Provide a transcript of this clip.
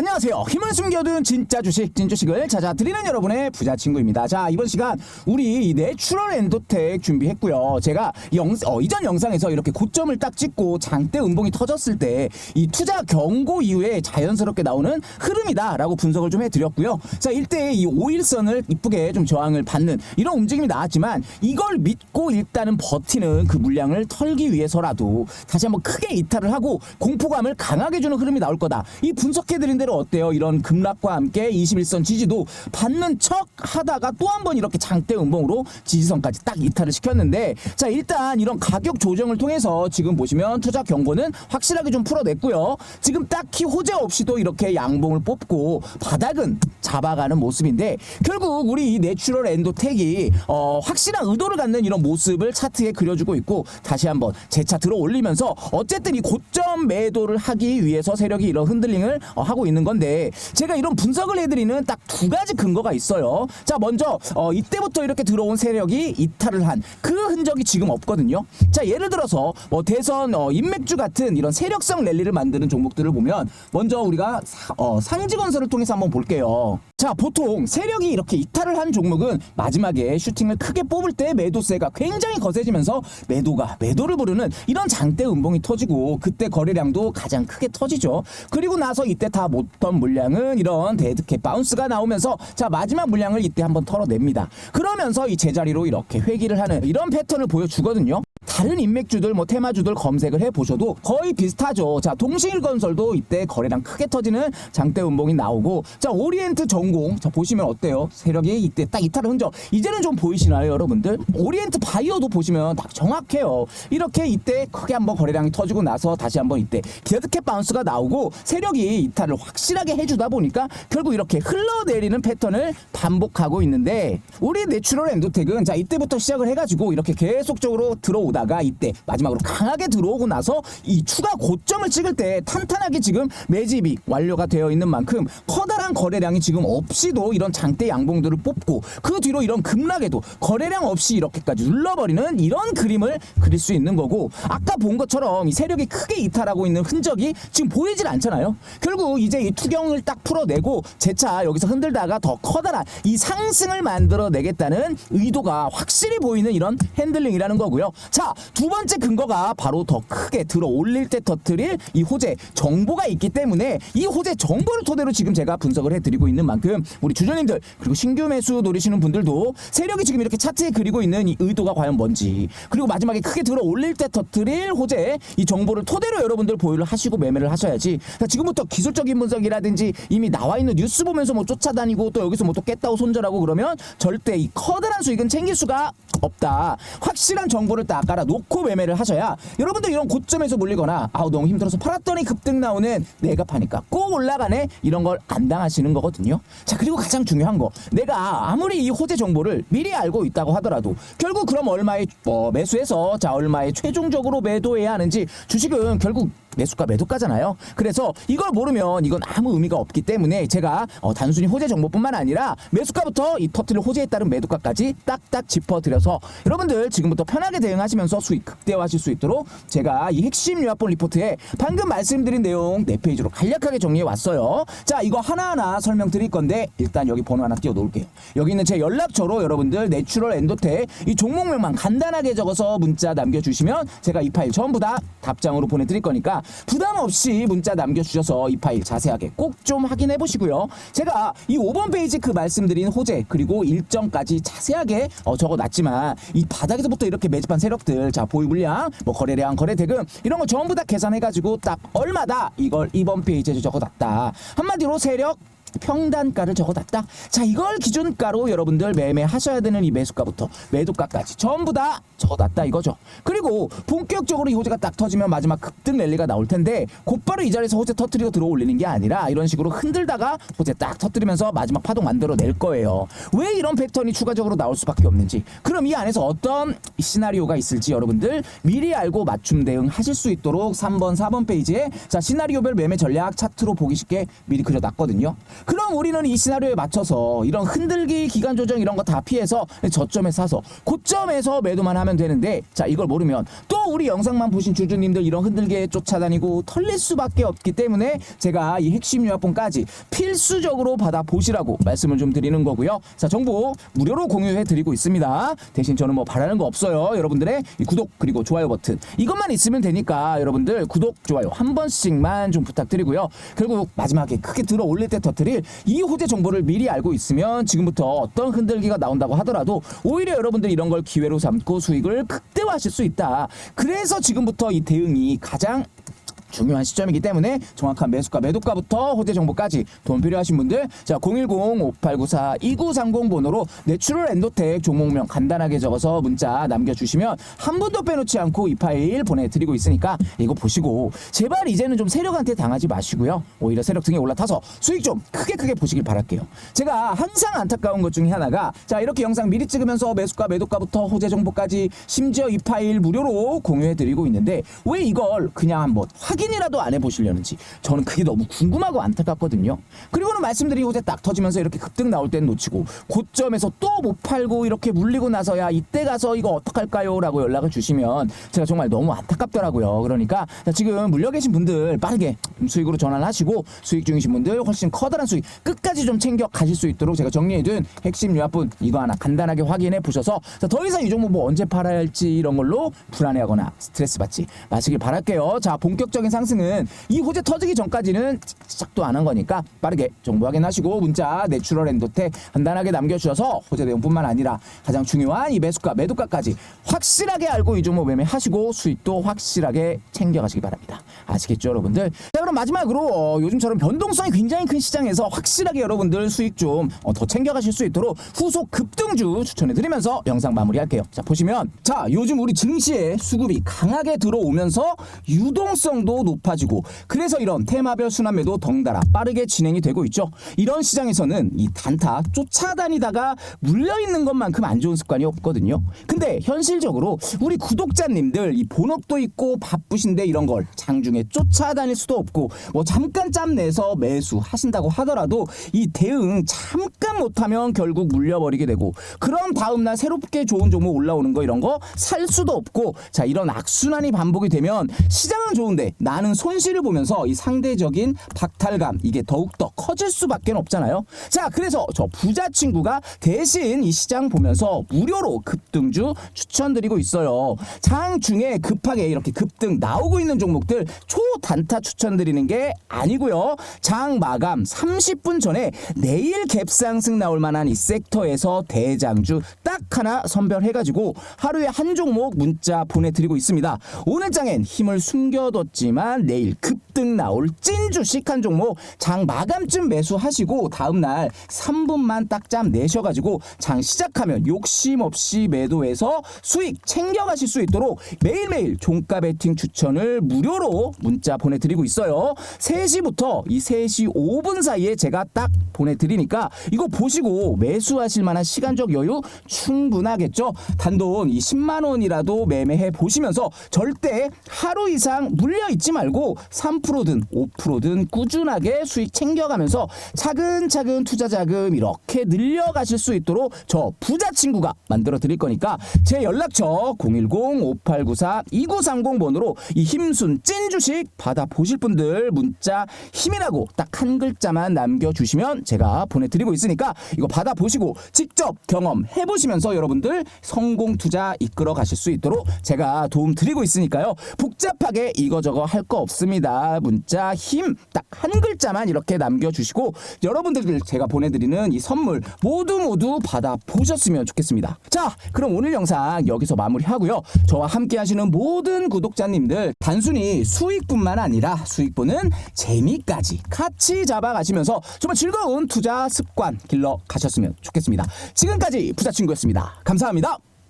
안녕하세요. 힘을 숨겨둔 진짜 주식, 진주식을 찾아드리는 여러분의 부자 친구입니다. 자, 이번 시간 우리 이 내추럴 엔도텍 준비했고요. 제가 영, 어, 이전 영상에서 이렇게 고점을 딱 찍고 장대 음봉이 터졌을 때 이 투자 경고 이후에 자연스럽게 나오는 흐름이다라고 분석을 좀 해드렸고요. 자, 일대 이 5일선을 이쁘게 좀 저항을 받는 이런 움직임이 나왔지만 이걸 믿고 일단은 버티는 그 물량을 털기 위해서라도 다시 한번 크게 이탈을 하고 공포감을 강하게 주는 흐름이 나올 거다. 이 분석해드린 대로 어때요? 이런 급락과 함께 21선 지지도 받는 척 하다가 또 한 번 이렇게 장대 음봉으로 지지선까지 딱 이탈을 시켰는데 자 일단 이런 가격 조정을 통해서 지금 보시면 투자 경고는 확실하게 좀 풀어냈고요. 지금 딱히 호재 없이도 이렇게 양봉을 뽑고 바닥은 잡아가는 모습인데 결국 우리 이 내추럴 엔도텍이 어, 확실한 의도를 갖는 이런 모습을 차트에 그려주고 있고 다시 한번 재차 들어 올리면서 어쨌든 이 고점 매도를 하기 위해서 세력이 이런 흔들링을 어, 하고 있는 건데 제가 이런 분석을 해드리는 딱 두 가지 근거가 있어요. 자 먼저 어, 이때부터 이렇게 들어온 세력이 이탈을 한 그 흔적이 지금 없거든요. 자 예를 들어서 뭐 대선 어, 인맥주 같은 이런 세력성 랠리를 만드는 종목들을 보면 먼저 우리가 사- 어, 상지 건설을 통해서 한번 볼게요. 자 보통 세력이 이렇게 이탈을 한 종목은 마지막에 슈팅을 크게 뽑을 때 매도세가 굉장히 거세지면서 매도가 매도를 부르는 이런 장대 음봉이 터지고 그때 거래량도 가장 크게 터지죠. 그리고 나서 이때 다 못던 물량은 이런 데드캣 바운스가 나오면서 자 마지막 물량을 이때 한번 털어냅니다. 그러면서 이 제자리로 이렇게 회귀를 하는 이런 패턴을 보여주거든요. 다른 인맥주들 뭐 테마주들 검색을 해 보셔도 거의 비슷하죠. 자 동식일건설도 이때 거래량 크게 터지는 장대 음봉이 나오고 자 오리엔트 전공 자 보시면 어때요? 세력이 이때 딱 이탈을 흔적 이제는 좀 보이시나요, 여러분들? 오리엔트 바이오도 보시면 딱 정확해요. 이렇게 이때 크게 한번 거래량이 터지고 나서 다시 한번 이때 데드캣 바운스가 나오고 세력이 이탈을 확실하게 해주다 보니까 결국 이렇게 흘러내리는 패턴을 반복하고 있는데 우리 내추럴 엔도텍은 자 이때부터 시작을 해가지고 이렇게 계속적으로 들어오다 가 이때 마지막으로 강하게 들어오고 나서 이 추가 고점을 찍을 때 탄탄하게 지금 매집이 완료가 되어 있는 만큼 커다란 거래량이 지금 없이도 이런 장대 양봉들을 뽑고 그 뒤로 이런 급락에도 거래량 없이 이렇게까지 눌러버리는 이런 그림을 그릴 수 있는 거고 아까 본 것처럼 이 세력이 크게 이탈하고 있는 흔적이 지금 보이질 않잖아요. 결국 이제 이 투경을 딱 풀어내고 재차 여기서 흔들다가 더 커다란 이 상승을 만들어내겠다는 의도가 확실히 보이는 이런 핸들링이라는 거고요. 자, 두 번째 근거가 바로 더 크게 들어 올릴 때 터트릴 이 호재 정보가 있기 때문에 이 호재 정보를 토대로 지금 제가 분석을 해드리고 있는 만큼 우리 주주님들 그리고 신규 매수 노리시는 분들도 세력이 지금 이렇게 차트에 그리고 있는 이 의도가 과연 뭔지 그리고 마지막에 크게 들어 올릴 때 터트릴 호재 이 정보를 토대로 여러분들 보유를 하시고 매매를 하셔야지 자, 지금부터 기술적인 분석이라든지 이미 나와 있는 뉴스 보면서 뭐 쫓아다니고 또 여기서 뭐 또 깼다고 손절하고 그러면 절대 이 커다란 수익은 챙길 수가 없다. 확실한 정보를 딱 깔아 놓고 매매를 하셔야 여러분들 이런 고점에서 물리거나 아우 너무 힘들어서 팔았더니 급등 나오는 내가 파니까 꼭 올라가네 이런 걸 안 당하시는 거거든요. 자 그리고 가장 중요한 거 내가 아무리 이 호재 정보를 미리 알고 있다고 하더라도 결국 그럼 얼마에 뭐 매수해서 자 얼마에 최종적으로 매도해야 하는지 주식은 결국 매수가 매도가잖아요. 그래서 이걸 모르면 이건 아무 의미가 없기 때문에 제가 어, 단순히 호재 정보뿐만 아니라 매수가부터 이 터트릴 호재에 따른 매도가까지 딱딱 짚어드려서 여러분들 지금부터 편하게 대응하시면서 수익 극대화하실 수 있도록 제가 이 핵심 유압본 리포트에 방금 말씀드린 내용 네 페이지로 간략하게 정리해 왔어요. 자 이거 하나하나 설명드릴 건데 일단 여기 번호 하나 띄워 놓을게요. 여기 있는 제 연락처로 여러분들 내추럴 엔도텍 이 종목명만 간단하게 적어서 문자 남겨주시면 제가 이 파일 전부 다 답장으로 보내드릴 거니까 부담 없이 문자 남겨주셔서 이 파일 자세하게 꼭 좀 확인해 보시고요. 제가 이 5번 페이지 그 말씀드린 호재 그리고 일정까지 자세하게 어, 적어놨지만 이 바닥에서부터 이렇게 매집한 세력들 자 보유 물량 뭐 거래량 거래 대금 이런 거 전부 다 계산해가지고 딱 얼마다 이걸 이번 페이지에 적어놨다. 한마디로 세력 평단가를 적어놨다. 자, 이걸 기준가로 여러분들 매매하셔야 되는 이 매수가부터 매도가까지 전부 다 적어놨다 이거죠. 그리고 본격적으로 이 호재가 딱 터지면 마지막 급등 랠리가 나올 텐데 곧바로 이 자리에서 호재 터트리고 들어 올리는 게 아니라 이런 식으로 흔들다가 호재 딱 터트리면서 마지막 파동 만들어 낼 거예요. 왜 이런 패턴이 추가적으로 나올 수밖에 없는지. 그럼 이 안에서 어떤 시나리오가 있을지 여러분들 미리 알고 맞춤 대응하실 수 있도록 3번, 4번 페이지에 자 시나리오별 매매 전략 차트로 보기 쉽게 미리 그려놨거든요. 그럼 우리는 이 시나리오에 맞춰서 이런 흔들기 기간 조정 이런 거 다 피해서 저점에 사서 고점에서 매도만 하면 되는데 자 이걸 모르면 또 우리 영상만 보신 주주님들 이런 흔들기에 쫓아다니고 털릴 수밖에 없기 때문에 제가 이 핵심 요약본까지 필수적으로 받아 보시라고 말씀을 좀 드리는 거고요. 자 정보 무료로 공유해 드리고 있습니다. 대신 저는 뭐 바라는 거 없어요. 여러분들의 이 구독 그리고 좋아요 버튼 이것만 있으면 되니까 여러분들 구독 좋아요 한 번씩만 좀 부탁드리고요. 결국 마지막에 크게 들어 올릴 때 터트 릴이 호재 정보를 미리 알고 있으면 지금부터 어떤 흔들기가 나온다고 하더라도 오히려 여러분들 이런 걸 기회로 삼고 수익을 극대화하실 수 있다. 그래서 지금부터 이 대응이 가장 중요한 시점이기 때문에 정확한 매수가 매도가부터 호재 정보까지 도움 필요하신 분들 자 010-5894-2930 번호로 내추럴 엔도텍 종목명 간단하게 적어서 문자 남겨주시면 한 분도 빼놓지 않고 이 파일 보내드리고 있으니까 이거 보시고 제발 이제는 좀 세력한테 당하지 마시고요. 오히려 세력 등에 올라타서 수익 좀 크게 크게 보시길 바랄게요. 제가 항상 안타까운 것 중에 하나가 자 이렇게 영상 미리 찍으면서 매수가 매도가부터 호재 정보까지 심지어 이 파일 무료로 공유해드리고 있는데 왜 이걸 그냥 한번 확인 이라도 안 해보시려는지 저는 그게 너무 궁금하고 안타깝거든요. 그리고는 말씀드린 호재 딱 터지면서 이렇게 급등 나올 땐 놓치고 고점에서 또 못 팔고 이렇게 물리고 나서야 이때 가서 이거 어떡할까요? 라고 연락을 주시면 제가 정말 너무 안타깝더라고요. 그러니까 자, 지금 물려 계신 분들 빠르게 수익으로 전환을 하시고 수익 중이신 분들 훨씬 커다란 수익 끝까지 좀 챙겨 가실 수 있도록 제가 정리해둔 핵심 요약분 이거 하나 간단하게 확인해 보셔서 자, 더 이상 이 종목 뭐 언제 팔아야 할지 이런 걸로 불안해하거나 스트레스 받지 마시길 바랄게요. 자 본격적인 상승은 이 호재 터지기 전까지는 시작도 안 한 거니까 빠르게 정보 확인하시고 문자 내추럴 엔도텍 간단하게 남겨주셔서 호재 내용뿐만 아니라 가장 중요한 이 매수가 매도가까지 확실하게 알고 이 종목 매매하시고 수익도 확실하게 챙겨가시기 바랍니다. 아시겠죠 여러분들? 자 그럼 마지막으로 어, 요즘처럼 변동성이 굉장히 큰 시장에서 확실하게 여러분들 수익 좀 더 챙겨가실 수 있도록 후속 급등주 추천해드리면서 영상 마무리할게요. 자 보시면 자 요즘 우리 증시에 수급이 강하게 들어오면서 유동성도 높아지고 그래서 이런 테마별 순환매도 덩달아 빠르게 진행이 되고 있죠. 이런 시장에서는 이 단타 쫓아다니다가 물려있는 것만큼 안 좋은 습관이 없거든요. 근데 현실적으로 우리 구독자님들 이 본업도 있고 바쁘신데 이런 걸 장중에 쫓아다닐 수도 없고 뭐 잠깐 짬 내서 매수하신다고 하더라도 이 대응 잠깐 못하면 결국 물려버리게 되고 그럼 다음날 새롭게 좋은 종목 올라오는 거 이런 거 살 수도 없고 자 이런 악순환이 반복이 되면 시장은 좋은데 나는 손실을 보면서 이 상대적인 박탈감 이게 더욱더 커질 수밖에 없잖아요. 자 그래서 저 부자 친구가 대신 이 시장 보면서 무료로 급등주 추천드리고 있어요. 장 중에 급하게 이렇게 급등 나오고 있는 종목들 초단타 추천드리 는 게 아니고요. 장 마감 30분 전에 내일 갭상승 나올 만한 이 섹터에서 대장주 딱 하나 선별해가지고 하루에 한 종목 문자 보내드리고 있습니다. 오늘 장엔 힘을 숨겨뒀지만 내일 급등 나올 찐 주식 한 종목 장 마감쯤 매수하시고 다음날 3분만 딱잠 내셔가지고 장 시작하면 욕심 없이 매도해서 수익 챙겨가실 수 있도록 매일매일 종가 베팅 추천을 무료로 문자 보내드리고 있어요. 3시부터 이 3시 5분 사이에 제가 딱 보내드리니까 이거 보시고 매수하실 만한 시간적 여유 충분하겠죠. 단돈 이 10만 원이라도 매매해 보시면서 절대 하루 이상 물려 있지 말고 3%든 5%든 꾸준하게 수익 챙겨가면서 차근차근 투자 자금 이렇게 늘려가실 수 있도록 저 부자 친구가 만들어 드릴 거니까 제 연락처 010-5894-2930번으로 이 힘순 찐 주식 받아 보실 분들 문자 힘이라고 딱 한 글자만 남겨주시면 제가 보내드리고 있으니까 이거 받아 보시고 직접 경험해 보시면서 여러분들 성공 투자 이끌어 가실 수 있도록 제가 도움 드리고 있으니까요. 복잡하게 이거저거 할 거 없습니다. 문자 힘 딱 한 글자만 이렇게 남겨주시고 여러분들 제가 보내드리는 이 선물 모두 모두 받아 보셨으면 좋겠습니다. 자, 그럼 오늘 영상 여기서 마무리하고요. 저와 함께 하시는 모든 구독자님들 단순히 수익뿐만 아니라 수익 보는 재미까지 같이 잡아가시면서 정말 즐거운 투자 습관 길러 가셨으면 좋겠습니다. 지금까지 부자친구였습니다. 감사합니다.